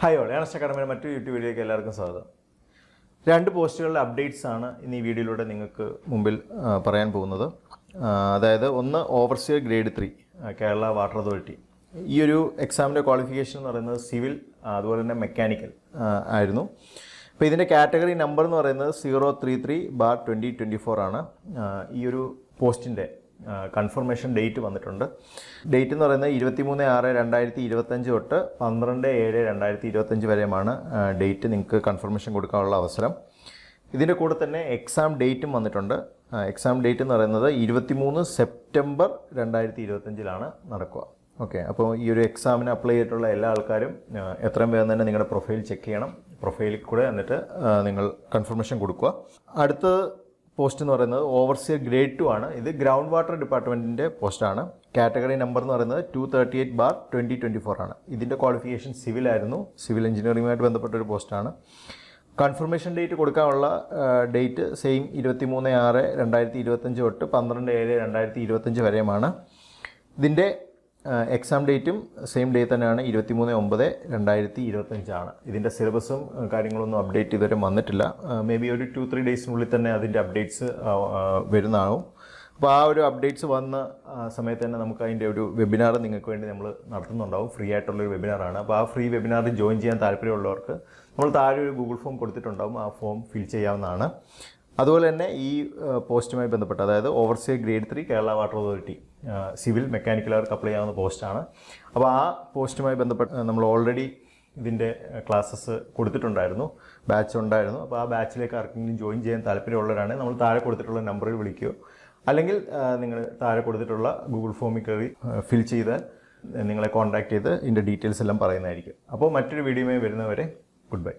Hi all അക്കാഡമിയുടെ മറ്റു YouTube വീഡിയോയ്ക്ക് എല്ലാവർക്കും സ്വാഗതം. രണ്ട് പോസ്റ്റുകളുടെ അപ്ഡേറ്റ്സ് ആണ് ഇന്ന് ഈ വീഡിയോയിലൂടെ നിങ്ങൾക്ക് മുമ്പിൽ പറയാൻ പോകുന്നത്. അതായത് ഒന്ന് overseer grade three Kerala water authority ഈ ഒരു എക്സാമിന്റെ ക്വാളിഫിക്കേഷൻ എന്ന് പറയുന്നത് സിവിൽ അതുപോലെ തന്നെ മെക്കാനിക്കൽ ആയിരുന്നു. അപ്പോൾ ഇതിന്റെ കാറ്റഗറി നമ്പർ എന്ന് പറയുന്നത് zero three three bar twenty twenty four ആണ്. ഈ ഒരു പോസ്റ്റിന്റെ കൺഫർമേഷൻ ഡേറ്റ് വന്നിട്ടുണ്ട്. ഡേറ്റ് എന്ന് പറയുന്നത് ഇരുപത്തിമൂന്ന് ആറ് രണ്ടായിരത്തി ഇരുപത്തഞ്ച് തൊട്ട് പന്ത്രണ്ട് ഏഴ് രണ്ടായിരത്തി ഇരുപത്തഞ്ച് വരെയുമാണ് ഡേറ്റ് നിങ്ങൾക്ക് കൺഫർമേഷൻ കൊടുക്കാനുള്ള അവസരം. ഇതിന്റെ കൂടെ തന്നെ എക്സാം ഡേറ്റും വന്നിട്ടുണ്ട്. എക്സാം ഡേറ്റ് എന്ന് പറയുന്നത് ഇരുപത്തിമൂന്ന് സെപ്റ്റംബർ രണ്ടായിരത്തി ഇരുപത്തഞ്ചിലാണ് നടക്കുക. ഓക്കെ അപ്പോൾ ഈ ഒരു എക്സാമിന് അപ്ലൈ ചെയ്തിട്ടുള്ള എല്ലാ ആൾക്കാരും എത്രയും വേഗം തന്നെ നിങ്ങളുടെ പ്രൊഫൈൽ ചെക്ക് ചെയ്യണം. പ്രൊഫൈലിൽ കൂടെ എന്നിട്ട് നിങ്ങൾ കൺഫർമേഷൻ കൊടുക്കുക. അടുത്ത പോസ്റ്റ് എന്ന് പറയുന്നത് ഓവർസിയർ ഗ്രേഡ് ടു ആണ്. ഇത് ഗ്രൗണ്ട് വാട്ടർ ഡിപ്പാർട്ട്മെന്റിന്റെ പോസ്റ്റാണ് കാറ്റഗറി നമ്പർ എന്ന് പറയുന്നത് two thirty eight bar twenty twenty four ആണ്. ഇതിന്റെ ക്വാളിഫിക്കേഷൻ സിവിൽ ആയിരുന്നു. സിവിൽ എഞ്ചിനീയറിംഗുമായിട്ട് ബന്ധപ്പെട്ട ഒരു പോസ്റ്റാണ് കൺഫർമേഷൻ ഡേറ്റ് കൊടുക്കാനുള്ള ഡേറ്റ് സെയിം ഇരുപത്തി മൂന്ന് ആറ് രണ്ടായിരത്തി ഇരുപത്തഞ്ച് തൊട്ട് പന്ത്രണ്ട് ഏഴ് രണ്ടായിരത്തി ഇരുപത്തഞ്ച് വരെയുമാണ്. ഇതിന്റെ എക്സാം ഡേറ്റും സെയിം ഡേ തന്നെയാണ് ഇരുപത്തി മൂന്ന് ഒമ്പത് രണ്ടായിരത്തി ഇരുപത്തഞ്ചാണ് ഇതിന്റെ സിലബസും കാര്യങ്ങളൊന്നും അപ്ഡേറ്റ് ഇതുവരെ വന്നിട്ടില്ല. മേ ബി ഒരു ടു ത്രീ ഡേയ്സിനുള്ളിൽ തന്നെ അതിന്റെ അപ്ഡേറ്റ്സ് വരുന്നതാവും. അപ്പോൾ ആ ഒരു അപ്ഡേറ്റ്സ് വന്ന സമയത്ത് തന്നെ നമുക്ക് അതിന്റെ ഒരു വെബിനാർ നിങ്ങൾക്ക് വേണ്ടി നമ്മൾ നടത്തുന്നുണ്ടാവും. ഫ്രീ ആയിട്ടുള്ളൊരു വെബിനാറാണ് അപ്പോൾ ആ ഫ്രീ വെബിനാറിൽ ജോയിൻ ചെയ്യാൻ താല്പര്യമുള്ളവർക്ക് നമ്മൾ താഴെ ഒരു ഗൂഗിൾ ഫോം കൊടുത്തിട്ടുണ്ടാവും. ആ ഫോം ഫിൽ ചെയ്യാവുന്നതാണ്. അതുപോലെ തന്നെ ഈ പോസ്റ്റുമായി ബന്ധപ്പെട്ട് അതായത് overseer grade three Kerala water authority civil mechanical അവർക്ക് അപ്ലൈ ചെയ്യാവുന്ന പോസ്റ്റാണ്. അപ്പോൾ ആ പോസ്റ്റുമായി ബന്ധപ്പെട്ട് നമ്മൾ ഓൾറെഡി ഇതിന്റെ ക്ലാസ്സസ് കൊടുത്തിട്ടുണ്ടായിരുന്നു ബാച്ച് ഉണ്ടായിരുന്നു. അപ്പോൾ ആ ബാച്ചിലേക്ക് ആർക്കെങ്കിലും ജോയിൻ ചെയ്യാൻ താല്പര്യമുള്ളവരാണെങ്കിൽ നമ്മൾ താഴെ കൊടുത്തിട്ടുള്ള നമ്പറിൽ വിളിക്കുകയോ അല്ലെങ്കിൽ നിങ്ങൾ താഴെ കൊടുത്തിട്ടുള്ള ഗൂഗിൾ ഫോമിൽ കയറി ഫിൽ ചെയ്താൽ നിങ്ങളെ കോൺടാക്ട് ചെയ്ത് ഇതിന്റെ ഡീറ്റെയിൽസ് എല്ലാം പറയുന്നതായിരിക്കും. അപ്പോൾ മറ്റൊരു വീഡിയോയുമായി വരുന്നവരെ ഗുഡ് ബൈ.